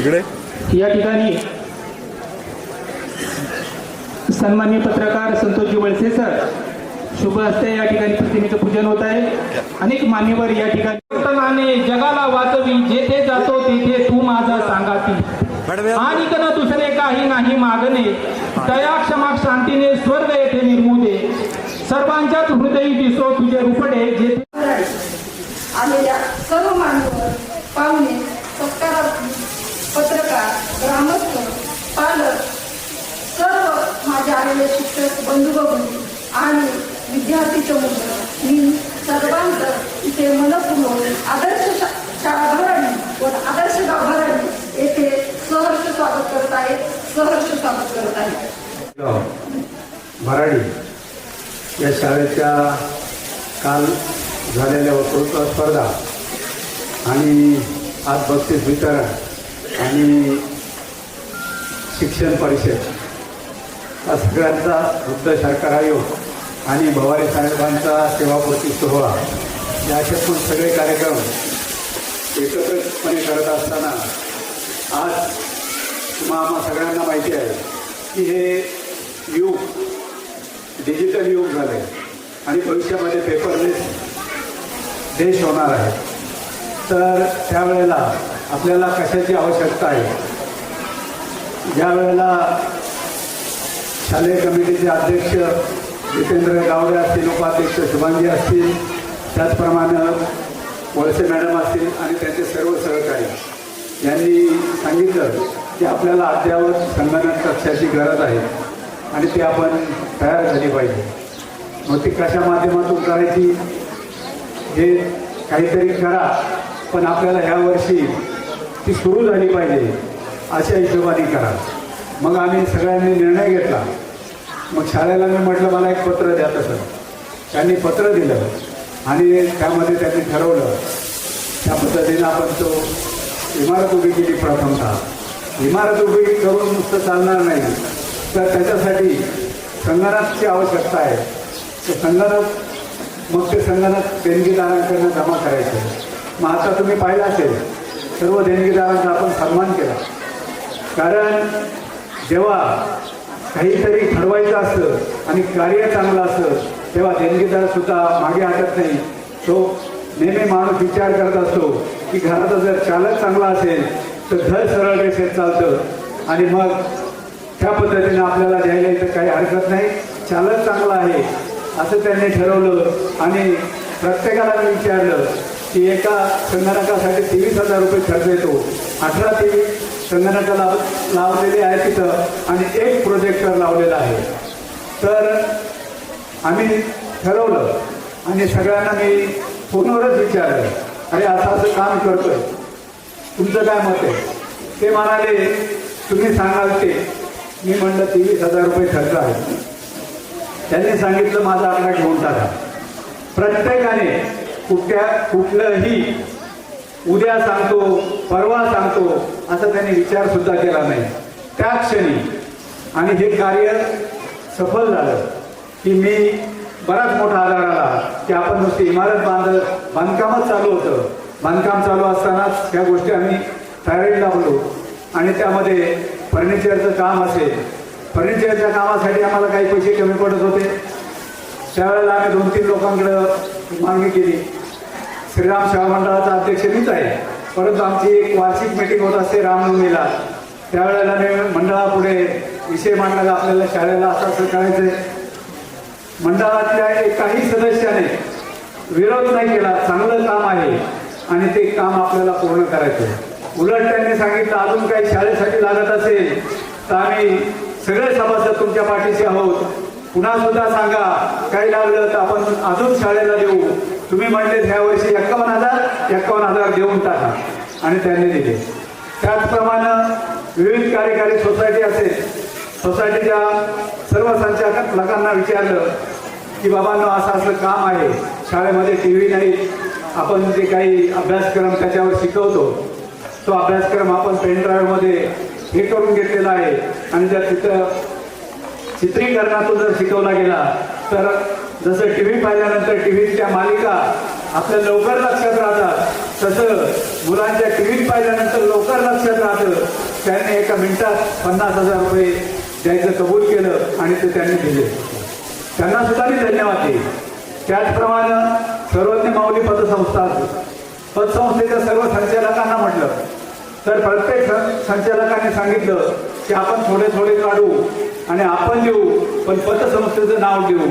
इकडे. या ठिकाणी सन्मान्य पत्रकार संतोषजी वळसे सर शुभ हस्ते या ठिकाणी प्रतिमेचं पूजन होत आहे. अनेक मान्यवर या ठिकाणी जगाला वाचवी जेथे जातो तेथे तू माझा सांगाती. आणि कन दुसरे काही नाही मागणे. दया क्षमा शांतीने स्वर्ग येथे निर्मुदे सर्वांच्याच हृदयी दिसो तुझे रुपडे जेथे आलेल्या सर्व मान्यवर पाहुणे ग्रामस्थ पालक सर्व माझे आलेले शिक्षक बंधू बंधू आणि विद्यार्थीचे मुलं मी सर्वांचं इथे मनपूर्वक आदर्श शा- शाळा भराडी व आदर्श गाव भराडी येथे सहर्ष स्वागत करत आहे सहर्ष स्वागत करत आहे. भराडी या शाळेच्या काल झालेल्या वक्तृत्व स्पर्धा आणि आज बक्षीस वितरण आणि शिक्षण परिषद. हा सगळ्यांचा वृद्ध सरकार आयोग आणि भवारी साहेबांचा सेवापूर्ती सोहळा. या असे पण सगळे कार्यक्रम एकत्रितपणे करत असताना आज तुम्हा सगळ्यांना माहिती आहे की हे युग डिजिटल युग झालं आहे आणि भविष्यामध्ये पेपरलेस देश होणार आहे. तर त्यावेळेला आपल्याला कशाची आवश्यकता आहे? ज्या वेळेला शालेय कमिटीचे अध्यक्ष जितेंद्र गावडे असतील उपाध्यक्ष शुभांगी असतील त्याचप्रमाणे वळसे मॅडम असतील आणि त्यांचे सर्व सहकारी. यांनी सांगितलं की आपल्याला अद्ययावत संगणक कक्षाची गरज आहे आणि ती आपण तयार झाली पाहिजे. मग ती कशा माध्यमातून करायची? हे काहीतरी करा पण आपल्याला ह्या वर्षी ती सुरू झाली पाहिजे. अशा हिशोबाने करा. मग आम्ही सगळ्यांनी निर्णय घेतला. मग शाळेला मी म्हटलं मला एक पत्र द्या तसं. त्यांनी पत्र दिलं आणि त्यामध्ये त्यांनी ठरवलं त्या पद्धतीनं आपण तो इमारत उभी केली प्रथमतः इमारत उभी करून नुसतं चालणार नाही. तर त्याच्यासाठी संगणकाची आवश्यकता आहे. तर संगणक मग ते संगणक देणगीदारांकडनं जमा करायचे. मग आता तुम्ही पाहिलं असेल सर्व देणगीदारांचा आपण सन्मान केला. कारण जेव्हा काहीतरी ठरवायचं असतं आणि कार्य चांगलं असतं तेव्हा देणगीदार सुद्धा मागे हटत नाही. तो नेहमी माणूस विचार करत असतो की घराचा जर चालक चांगला असेल तर घर सरळ रेषेत चालतं. आणि मग त्या पद्धतीने आपल्याला द्यायला इथं काही हरकत नाही. चालक चांगला आहे असं त्यांनी ठरवलं. आणि प्रत्येकाला मी विचारलं की एका संगणकासाठी तेवीस हजार रुपये खर्च येतो. अठरा ते संगणकं लाव लावलेली आहे तिथं आणि एक प्रोजेक्टर लावलेला आहे. तर आम्ही ठरवलं आणि सगळ्यांना मी फोनवरच विचारलं अरे आता असं काम करतोय. तुमचं काय मत आहे? ते म्हणाले तुम्ही सांगाल ते. मी म्हणलं तेवीस हजार रुपये खर्च आहे. त्यांनी सांगितलं माझा आकडा घेऊन टाका. प्रत्येकाने कुठल्या कुठलंही उद्या सांगतो परवा सांगतो असं त्यांनी विचार सुद्धा केला नाही. त्या क्षणी आणि हे कार्य सफल झालं की मी बराच मोठा आधार आला. की आपण नुसती इमारत बांधत बांधकामच चालू होतं. बांधकाम चालू असतानाच ह्या गोष्टी आम्ही तयारीला लावलो आणि त्यामध्ये फर्निचरचं काम असेल. फर्निचरच्या कामासाठी आम्हाला काही पैसे कमी पडत होते. त्यावेळेला आम्ही दोन तीन लोकांकडं मागणी केली. श्रीराम सेवा मंडळाचा अध्यक्ष मीच आहे. परंतु आमची एक वार्षिक मीटिंग होत असते रामनवमीला त्यावेळेला मंडळापुढे विषय मांडला आपल्याला शाळेला असं असं करायचंय मंडळातल्या एकाही सदस्याने विरोध नाही केला चांगलं काम आहे आणि ते काम आपल्याला पूर्ण करायचं. आहे. उलट त्यांनी सांगितलं अजून काही शाळेसाठी लागत असेल तर आम्ही सगळे सभासद तुमच्या पाठीशी आहोत. पुन्हा सुद्धा सांगा काही लागलं तर आपण अजून शाळेला देऊ. तुम्ही म्हणले ह्या वर्षी एक्कावन्न हजार एक्कावन्न हजार देऊन टाका. आणि त्यांनी दिले. त्याचप्रमाणे विविध कार्यकारी सोसायटी असेल सोसायटीच्या सर्व संचालकांना विचारलं की बाबांनो असं असं काम आहे. शाळेमध्ये टी व्ही नाही. आपण जे काही अभ्यासक्रम त्याच्यावर शिकवतो तो अभ्यासक्रम आपण पेन ड्राईव्हमध्ये हे करून घेतलेला आहे. आणि जर तिथं चित्रीकरणातून जर शिकवला गेला तर जसं टी व्ही पाहिल्यानंतर टी व्हीच्या मालिका आपल्या लवकर लक्षात राहतात तसं मुलांच्या टीव्हीत पाहिल्यानंतर लवकर लक्षात राहतं. त्यांनी एका मिनिटात पन्नास हजार रुपये द्यायचं कबूल केलं आणि ते त्यांनी दिले. त्यांना सुद्धा मी धन्यवाद देईन. त्याचप्रमाणे सर्वज्ञ माऊली पतसंस्था पतसंस्थेच्या सर्व संचालकांना म्हटलं. तर प्रत्येक संचालकांनी सांगितलं की आपण थोडे थोडे काढू आणि आपण देऊ पण पतसंस्थेचं नाव देऊ.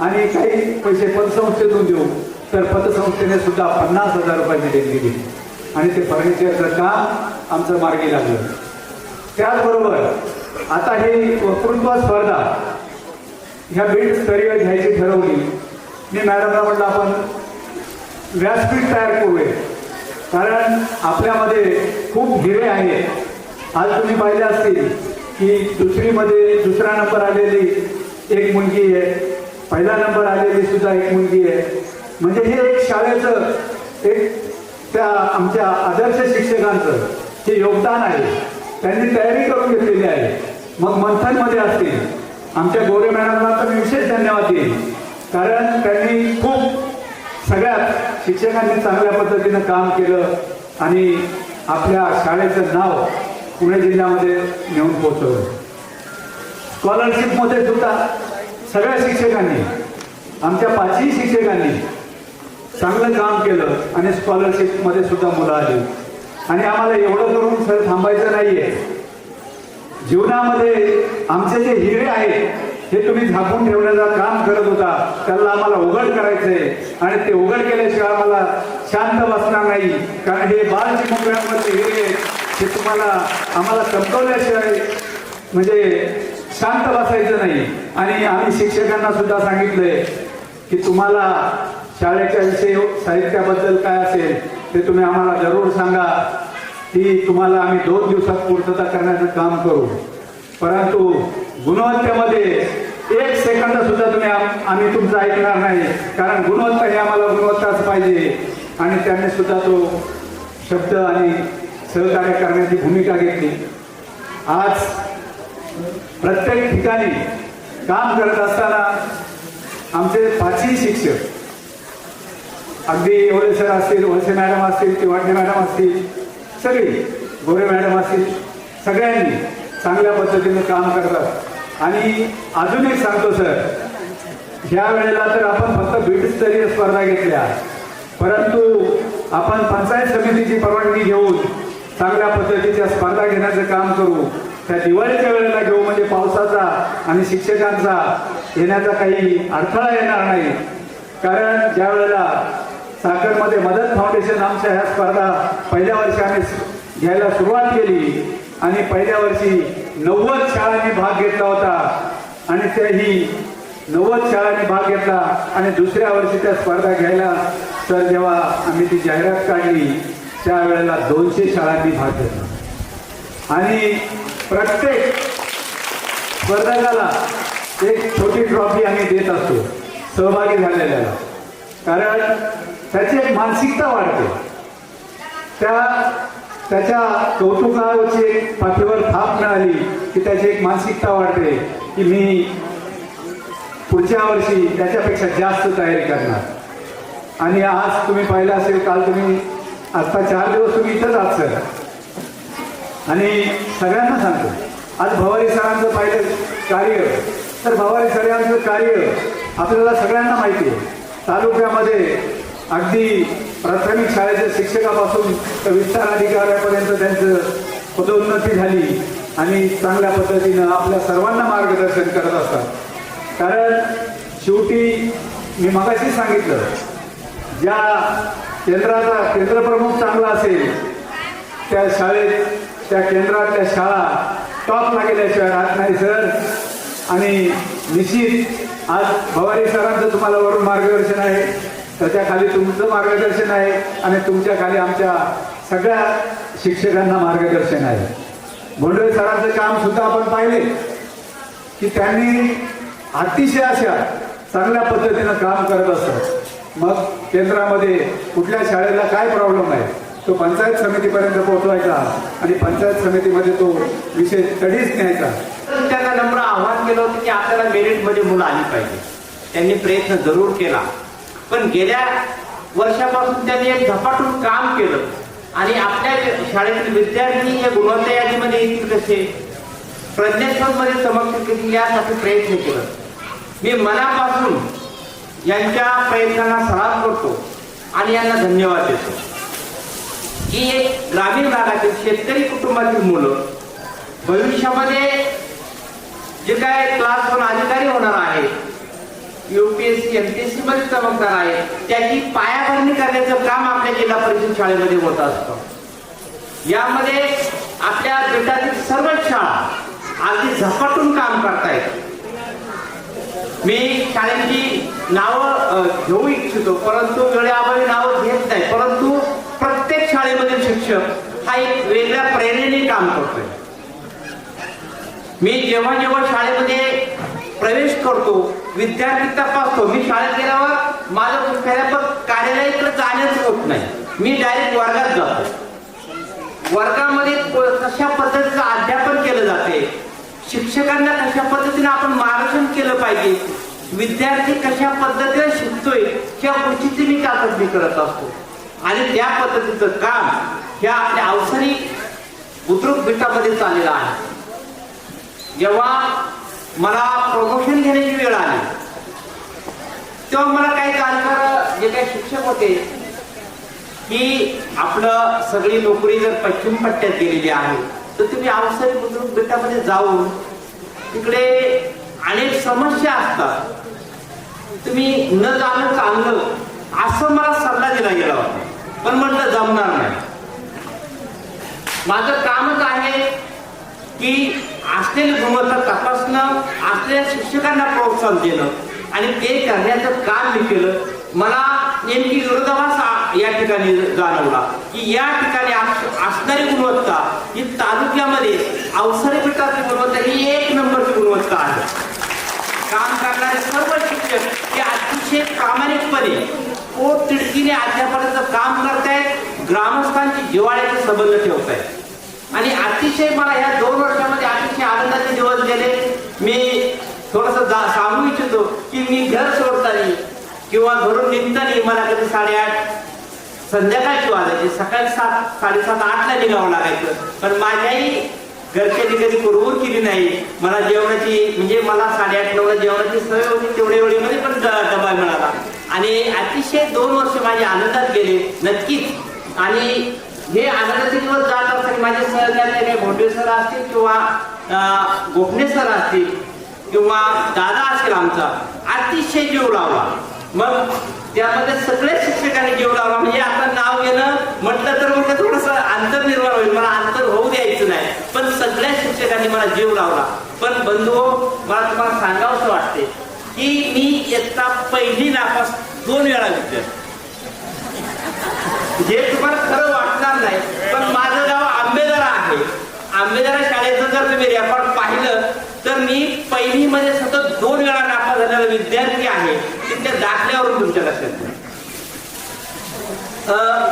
आणि काही पैसे पतसंस्थेतून देऊ. तर पतसंस्थेने सुद्धा पन्नास हजार रुपयाची देणगी दिली. आणि ते फर्निचरचं काम आमचं मार्गी लागलं. त्याचबरोबर आता ही वक्तृत्व स्पर्धा ह्या बीड स्तरीय घ्यायची ठरवली. मी मॅडमला म्हटलं आपण व्यासपीठ तयार करूया. कारण आपल्यामध्ये खूप हिरे आहेत. आज तुम्ही पाहिले असतील की दुसरीमध्ये दुसरा नंबर आलेली एक मुलगी आहे. पहिला नंबर आलेली सुद्धा एक मुलगी आहे. म्हणजे हे एक शाळेचं एक त्या आमच्या आदर्श शिक्षकांचं हे योगदान आहे. त्यांनी तयारी करून घेतलेली आहे. मग मंथनमध्ये असतील. आमच्या गोरे मॅडमला तर मी विशेष धन्यवाद देईन. कारण त्यांनी खूप सगळ्यात शिक्षकांनी चांगल्या पद्धतीनं काम केलं आणि आपल्या शाळेचं नाव पुणे जिल्ह्यामध्ये नेऊन पोहोचवलं. स्कॉलरशिपमध्ये सुद्धा सगळ्या शिक्षकांनी आमच्या पाचही शिक्षकांनी चांगलं काम केलं आणि स्कॉलरशिपमध्ये सुद्धा मुलं आली. आणि आम्हाला एवढं करून सर थांबायचं नाहीये. जीवनामध्ये आमचे जे हिरे आहेत हे तुम्ही झाकून ठेवण्याचं काम करत होता त्याला आम्हाला उघड करायचंय. आणि ते उघड केल्याशिवाय आम्हाला शांत बसणार नाही. कारण हे बाल चिमुकल्यांमधले हिरे हे तुम्हाला आम्हाला संपवल्याशिवाय म्हणजे शांत बसायचं नाही. आणि आम्ही शिक्षकांना सुद्धा सांगितलंय की तुम्हाला शाळेच्या विषयी साहित्याबद्दल काय असेल ते तुम्ही आम्हाला जरूर सांगा. ती तुम्हाला आम्ही दोन दिवसात पूर्तता करण्याचं काम करू. परंतु गुणवत्तेमध्ये एक सेकंद सुद्धा तुम्ही आम्ही तुमचं ऐकणार नाही. कारण गुणवत्ता हे आम्हाला गुणवत्ताच पाहिजे. आणि त्यांनी सुद्धा तो शब्द आणि सहकार्य करण्याची भूमिका घेतली. आज प्रत्येक ठिकाणी काम करत असताना आमचे पाचही शिक्षक अगदी एवढे सर असतील वळसे मॅडम असतील किंवाडणे मॅडम असतील सगळी गोरे मॅडम असतील सगळ्यांनी चांगल्या पद्धतीने काम करतात. आणि अजून एक सांगतो सर ह्या वेळेला तर आपण फक्त बीडस्तरीय स्पर्धा घेतल्या. परंतु आपण पंचायत समितीची परवानगी घेऊन चांगल्या पद्धतीच्या स्पर्धा घेण्याचं काम करू. त्या दिवाळीच्या वेळेला घेऊ म्हणजे पावसाचा आणि शिक्षकांचा येण्याचा काही अडथळा येणार नाही. कारण ज्या वेळेला साखरमध्ये मदत फाउंडेशन आमच्या ह्या स्पर्धा पहिल्या वर्षी आम्ही घ्यायला सुरुवात केली आणि पहिल्या वर्षी नव्वद शाळांनी भाग घेतला होता आणि त्याही नव्वद शाळांनी भाग घेतला आणि दुसऱ्या वर्षी त्या स्पर्धा घ्यायला तर जेव्हा आम्ही ती जाहिरात काढली त्यावेळेला दोनशे शाळांनी भाग घेतला. आणि प्रत्येक स्पर्धकाला एक छोटी ट्रॉफी आम्ही देत असतो सहभागी झालेल्याला. कारण त्याची एक मानसिकता वाढते. त्या त्याच्या कौतुकाची एक पाठीवर थाप मिळाली की त्याची एक मानसिकता वाढते की मी पुढच्या वर्षी त्याच्यापेक्षा जास्त तयारी करणार. आणि आज तुम्ही पाहिलं असेल काल तुम्ही आता चार दिवस तुम्ही इथंच आहात सर आणि सगळ्यांना सांगतो आज भवारी सरांचं पाहिलं कार्य तर भवारी सरांचं कार्य आपल्याला सगळ्यांना माहिती आहे. तालुक्यामध्ये अगदी प्राथमिक शाळेच्या शिक्षकापासून तर विस्तार अधिकाऱ्यापर्यंत त्यांचं पदोन्नती झाली आणि चांगल्या पद्धतीनं आपल्या सर्वांना मार्गदर्शन करत असतात. कारण शेवटी मी मगाशी सांगितलं ज्या केंद्राचा केंद्रप्रमुख चांगला असेल त्या शाळेत त्या केंद्रातल्या शाळा टॉपला गेल्याशिवाय राहत नाही सर. आणि निश्चित आज भवानी सरांचं तुम्हाला वरून मार्गदर्शन आहे त्याच्याखाली तुमचं मार्गदर्शन आहे आणि तुमच्या खाली आमच्या सगळ्या शिक्षकांना मार्गदर्शन आहे. भोंडवे सरांचं काम सुद्धा आपण पाहिले की त्यांनी अतिशय अशा चांगल्या पद्धतीनं काम करत असतात. मग केंद्रामध्ये कुठल्या शाळेला काय प्रॉब्लेम आहे? तो पंचायत समितीपर्यंत पोहोचवायचा आणि पंचायत समितीमध्ये तो विषय तडीच न्यायचा तर त्यांना नम्र आव्हान केलं होतं की आपल्याला मेरिटमध्ये मुलं आली पाहिजे. त्यांनी प्रयत्न जरूर केला. पण गेल्या वर्षापासून त्यांनी एक झपाटून काम केलं. आणि आपल्या शाळेतील विद्यार्थी या गुणवत्ता यादीमध्ये येतील कसे प्रज्ञेश्वरमध्ये समक्ष यासाठी प्रयत्न केलं. मी मनापासून यांच्या प्रयत्नांना सलाम करतो आणि यांना धन्यवाद देतो. की एक ग्रामीण भागातील शेतकरी कुटुंबातील मुलं भविष्यामध्ये जे काय क्लास वन अधिकारी होणार आहे युपीएससी एमपीएससी मध्ये चमकणार आहे त्याची पायाभरणी करण्याचं काम आपल्या जिल्हा परिषद शाळेमध्ये होत असतं. यामध्ये आपल्या बेटातील सर्व शाळा अगदी झपाटून काम करतायत. मी शाळेची नावं घेऊ इच्छितो परंतु वेळेअभावी नाव घेत नाही परंतु प्रत्येक शाळेमधील शिक्षक हा एक वेगळ्या प्रेरणेने काम करतोय. मी जेव्हा जेव्हा शाळेमध्ये प्रवेश करतो विद्यार्थी तपासतो मी शाळेत गेल्यावर माझं कार्यालय कार्यालयाकडे जाण्याच होत नाही. मी डायरेक्ट वर्गात जातो. वर्गामध्ये कशा पद्धतीचं अध्यापन केलं जाते? शिक्षकांना कशा पद्धतीने आपण मार्गदर्शन केलं पाहिजे? विद्यार्थी कशा पद्धतीने शिकतोय? त्या गोष्टीची मी चाचपणी करत असतो. आणि त्या पद्धतीचं काम ह्या आपल्या अवसरी उद्रुक बिटामध्ये चाललेला आहे. जेव्हा मला प्रमोशन घेण्याची वेळ आली तेव्हा मला काही जाणकार जे काही शिक्षक होते की आपलं सगळी नोकरी जर पश्चिम पट्ट्यात गेलेली आहे तर तुम्ही अवसरी बुद्रुक बेटामध्ये जाऊन तिकडे अनेक समस्या असतात. तुम्ही न जाणं चांगलं असं मला सल्ला दिला गेला होता. पण म्हटलं जमणार नाही. माझं कामच आहे की असलेली गुणवत्ता तपासणं असलेल्या शिक्षकांना प्रोत्साहन देणं आणि ते करण्याचं काम मी केलं. मला नेमकी विरोधाभास या ठिकाणी जाणवला की या ठिकाणी अस- असणारी गुणवत्ता ही तालुक्यामध्ये अवसरी पीठाची गुणवत्ता ही एक नंबरची गुणवत्ता आहे. काम करणारे सर्व शिक्षक हे अतिशय प्रामाणिकपणे पोट तिडकीने अध्यापनाचं काम करतायत. ग्रामस्थांची जिवाळ्याचे संबंध ठेवतायत आणि अतिशय मला या दोन वर्षामध्ये अतिशय आनंदाचे दिवस गेले. मी थोडस सांगू इच्छितो की मी घर सोडताना किंवा घरून निघताना मला कधी साडेआठ संध्याकाळची वाजायची सकाळी सात साडेसात आठला निघावं लागायचं. पण माझ्याही घरच्यांनी कधी कुरबूर केली नाही. मला जेवणाची म्हणजे मला साडेआठ नऊला जेवणाची सवय होती तेवढ्या वेळेमध्ये पण डबा मिळाला. आणि अतिशय दोन वर्ष माझे आनंदात गेले. नक्कीच आणि हे आनंदाचे जात असताना माझे सहकार्य काही भोंडे सर असतील किंवा अं, गोखणे सर असतील किंवा दादा असेल आमचा अतिशय जीव लावला मग त्यामध्ये सगळ्या शिक्षकांनी जीव लावला म्हणजे आता नाव घेणं म्हटलं तर म्हणजे थोडस अंतर निर्माण होईल. मला अंतर होऊ द्यायचं नाही. पण सगळ्या शिक्षकांनी मला जीव लावला. पण बंधू मला तुम्हाला सांगावंसं वाटते की मी इयत्ता पहिली नापास दोन वेळा विद्यार्थी. जे तुम्हाला खरं वाटणार नाही पण माझं गाव आंबेदरा आहे. आंबेदरा शाळेचं जर तुम्ही रेकॉर्ड पाहिलं तर मी पहिली मध्ये सतत दोन वेळा नापास झालेला विद्यार्थी आहे. की त्या दाखल्यावरून तुमच्या लक्षात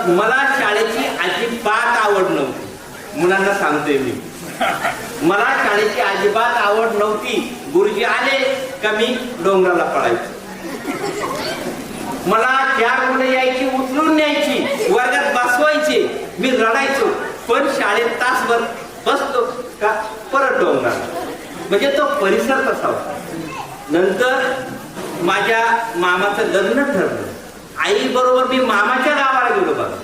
मला शाळेची अजिबात आवड नव्हती. मुलांना सांगतोय मी. मला शाळेची अजिबात आवड नव्हती. गुरुजी आले का मी डोंगराला पळायचो. मला चार मुलं यायची उचलून न्यायची वर्गात बसवायचे. मी रडायचो पण शाळेत तासभर बसतो का परत डोंगणार म्हणजे तो परिसर तसा होता? नंतर माझ्या मामाचं लग्न ठरलं. आई बरोबर मी मामाच्या गावाला गेलो बघा.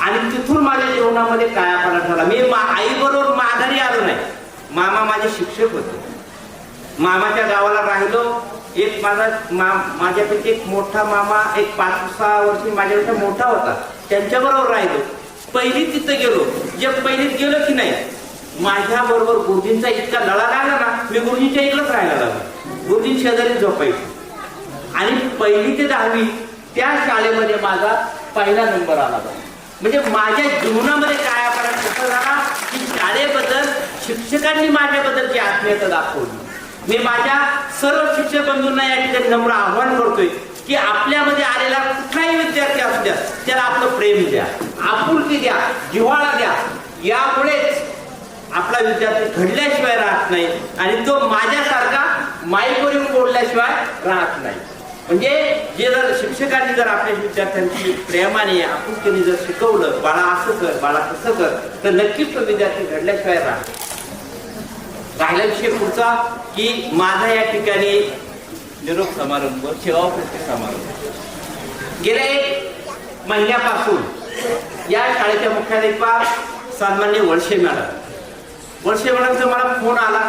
आणि तिथून माझ्या जीवनामध्ये कायापाला झाला. मी मा आई बरोबर माघारी आलो नाही. मामा माझे शिक्षक होते. मामाच्या गावाला राहिलो. एक माझा मा माझ्यापैकी एक मोठा मामा एक पाच सहा वर्षी माझ्यापेक्षा मोठा होता. त्यांच्या बरोबर राहिलो. पहिलीत तिथं गेलो. जे पहिलीत गेलो की नाही माझ्या बरोबर गुरुजींचा इतका लढा लागला ना मी गुरुजींच्या इकडेच राहायला लागलो. गुरुजी शेजारी झोपायचे. आणि पहिली ते दहावी त्या शाळेमध्ये माझा पहिला नंबर आला म्हणजे माझ्या जीवनामध्ये काय आपण कसं झाला? की शाळेबद्दल शिक्षकांनी माझ्याबद्दलची आत्मीयता दाखवली. मी माझ्या सर्व शिक्षक बंधूंना या ठिकाणी नम्र आव्हान करतोय की आपल्यामध्ये आलेला कुठलाही विद्यार्थी असू द्या त्याला आपलं प्रेम द्या आपुलकी द्या जिव्हाळा द्या. यामुळेच आपला विद्यार्थी घडल्याशिवाय राहत नाही आणि तो माझ्यासारखा माईकवर येऊन बोलल्याशिवाय राहत नाही. म्हणजे जे जर शिक्षकांनी जर आपल्या विद्यार्थ्यांची प्रेमाने आपुलकीने जर शिकवलं बाळा असं कर बाळा तसं कर तर नक्कीच तो विद्यार्थी घडल्याशिवाय राहतो राहिला विषय पुढचा की माझा या ठिकाणी निरोप समारंभ सेवाकृती समारंभ. गेल्या एक महिन्यापासून या शाळेच्या मुख्याध्यापक सन्मान्य वळशे मॅडम. वळशे मॅडमचा मला फोन आला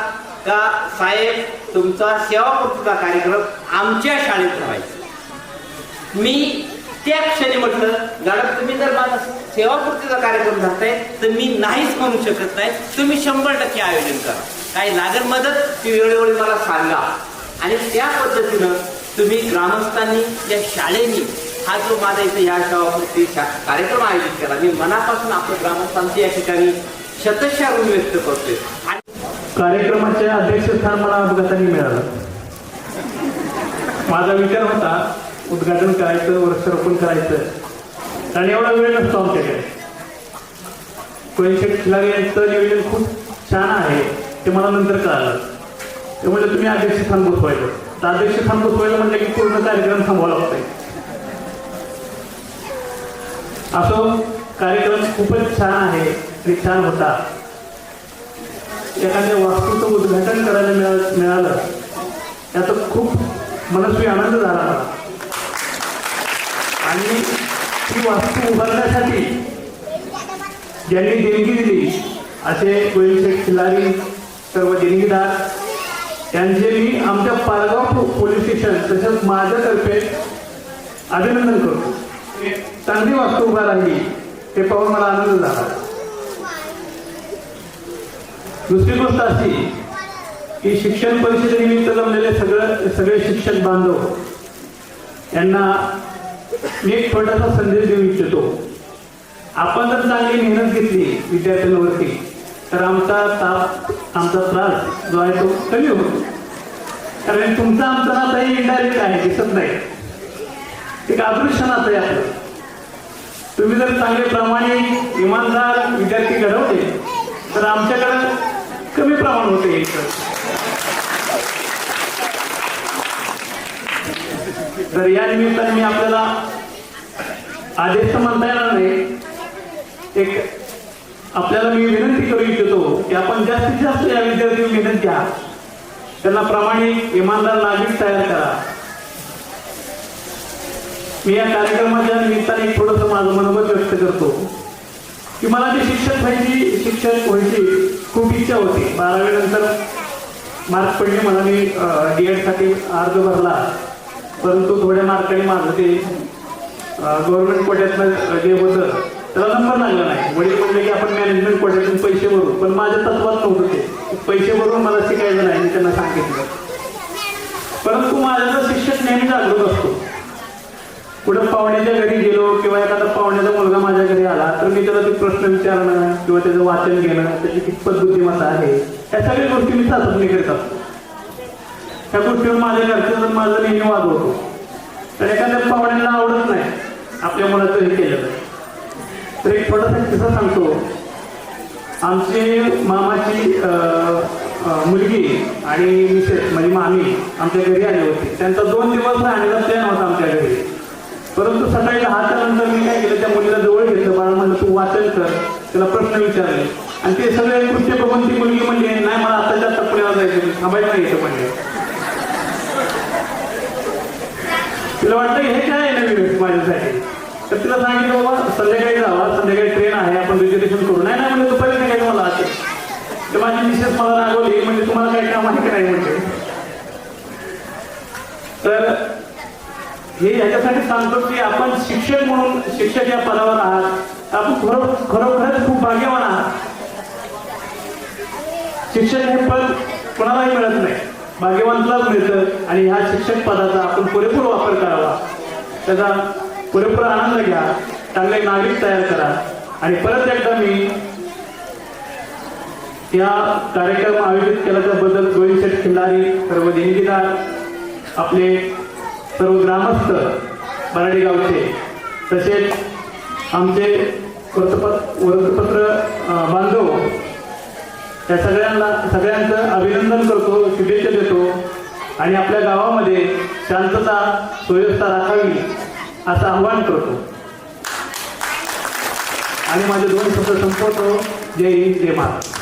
का साहेब तुमचा सेवापूर्तीचा कार्यक्रम आमच्या शाळेत ठेवायचा मी त्या क्षणी म्हटलं मॅडम तुम्ही जर माझा सेवापूर्तीचा कार्यक्रम धरताय तर मी नाहीच म्हणू शकत नाही. तुम्ही शंभर टक्के आयोजन करा. काही लागेल मदत ती वेळोवेळी मला सांगा. आणि त्या पद्धतीनं तुम्ही ग्रामस्थांनी या शाळेनी हा जो माझा इथे या सेवापूर्ती कार्यक्रम आयोजित केला. मी मनापासून आपल्या ग्रामस्थांचे या ठिकाणी शतशा ऋण व्यक्त करतोय. आणि कार्यक्रमाचे अध्यक्षस्थान मला अपघाताने मिळालं. माझा विचार होता उद्घाटन करायचं वृक्षारोपण करायचं. आणि एवढा वेळ नसतो आमच्याकडे. पैसे खिलारी यांचं नियोजन खूप छान आहे. ते मला नंतर कळालं. ते म्हणजे तुम्ही अध्यक्ष स्थान बसवायचं तर अध्यक्ष स्थान बसवायला म्हणजे की पूर्ण कार्यक्रम थांबवावा लागतोय. असो कार्यक्रम खूपच छान आहे आणि छान होता. एखाद्या वास्तूचं उद्घाटन करायला मिळा मिळालं याचा खूप मनस्वी आनंद झाला आणि ती वास्तू उभारण्यासाठी ज्यांनी देणगी दिली असे गोविंदशेठ खिलारी सर्व देणगीदार यांचे मी आमच्या पालगाव पोलीस स्टेशन तसंच माझ्यातर्फे अभिनंदन करतो. चांगली वास्तू उभा राहिली ते पाहून मला आनंद झाला. दुसरी गोष्ट अशी की शिक्षण परिषदेनिमित्त जमलेले सगळं सगळे शिक्षक बांधव यांना मी एक छोटासा संदेश देऊ इच्छितो. आपण जर चांगली मेहनत घेतली विद्यार्थ्यांवरती तर आमचा ताप आमचा त्रास जो आहे तो कमी होतो. कारण तुमचा आमचा नाता हे इंडायरेक्ट आहे दिसत नाही. एक अदृश्य नातं आहे आपलं. तुम्ही जर चांगले प्रामाणिक इमानदार विद्यार्थी घडवले तर आमच्याकडे कमी प्रमाण होते तर या निमित्ताने मी आपल्याला आदेश तर म्हणता येणार नाही. एक आपल्याला मी विनंती करू इच्छितो की आपण जास्तीत जास्त या विद्यार्थी मेहनत घ्या. त्यांना प्रामाणिक इमानदार नागरिक तयार करा. मी या कार्यक्रमाच्या निमित्ताने थोडस थोडंसं माझं मनोगत व्यक्त करतो की मला ती शिक्षक व्हायची शिक्षक व्हायची खूप इच्छा होती. बारावी नंतर मार्क पडले मला मी डी एडसाठी अर्ज भरला. परंतु थोड्या मार्काने माझं ते गव्हर्नमेंट कोट्यातलं जे होतं त्याला नंबर लागला नाही. वडील म्हणले की आपण मॅनेजमेंट कोट्यातून पैसे भरू? पण माझ्या तत्वात नव्हतं ते. पैसे भरून मला शिकायचं नाही मी त्यांना सांगितलं. परंतु माझा शिक्षक नेहमी जागृत असतो. कुठं पाहुण्याच्या घरी गेलो किंवा एखादा पाहुण्याचा मुलगा माझ्या घरी आला तर मी त्याला ते प्रश्न विचारणं किंवा त्याचं वाचन घेणं त्याची कितपत बुद्धिमत्ता आहे या सगळ्या गोष्टी मी चाचपणी करत असतो. त्या गोष्टीवर माझ्या घरचं माझं नेहमी वाद होतो. तर एखाद्या पाहुण्याला आवडत नाही. आपल्या मुलाचं हे केलं. तर एक छोटासा किस्सा सांगतो. आमची मामाची मुलगी आणि मिसेस म्हणजे मामी आमच्या घरी आली होती. त्यांचा दोन दिवस राहण्याचा प्लॅन होता आमच्या घरी. परंतु सकाळी दहाच्या नंतर मी काय केलं त्या मुलीला जवळ घेतलं. बाळा म्हणलं तू वाचन कर. त्याला प्रश्न विचारले. आणि ते सगळे कृत्य बघून ती मुलगी म्हणली नाही मला आताच्या आता पुण्याला जायचं मी थांबायचं नाही इथं म्हणजे तिला वाटलं हे काय आहे नवीन माझ्यासाठी? तर तिला सांगितलं बाबा संध्याकाळी जावा संध्याकाळी ट्रेन आहे आपण रिझर्वेशन करू. नाही नाही म्हणजे दुपारी निघायचं मला आता. तर माझी मिसेस मला रागवली म्हणजे तुम्हाला काही काम आहे का नाही? म्हणजे तर हे याच्यासाठी सांगतो की आपण शिक्षक म्हणून शिक्षक या पदावर आहात. आपण खरो खरोखरच खूप भाग्यवान आहात. शिक्षण हे पद कोणालाही मिळत नाही. भाग्यवंतलाच मिळतं आणि ह्या शिक्षक पदाचा आपण पुरेपूर वापर करावा. त्याचा पुरेपूर आनंद घ्या. चांगले नागरिक तयार करा. आणि परत एकदा मी या कार्यक्रम आयोजित केल्याच्याबद्दल गोविंद शेठ खिल्लारी सर्व देणगीदार आपले सर्व ग्रामस्थ बराडी गावचे तसेच आमचे वृत्तपत्र वृत्तपत्र बांधव त्या सगळ्यांना सगळ्यांचं अभिनंदन करतो शुभेच्छा देतो. आणि आपल्या गावामध्ये शांतता सुव्यवस्था राखावी. असं आव्हान करतो. आणि माझे दोन शब्द संपवतो. जय हिंद जय महाराष्ट्र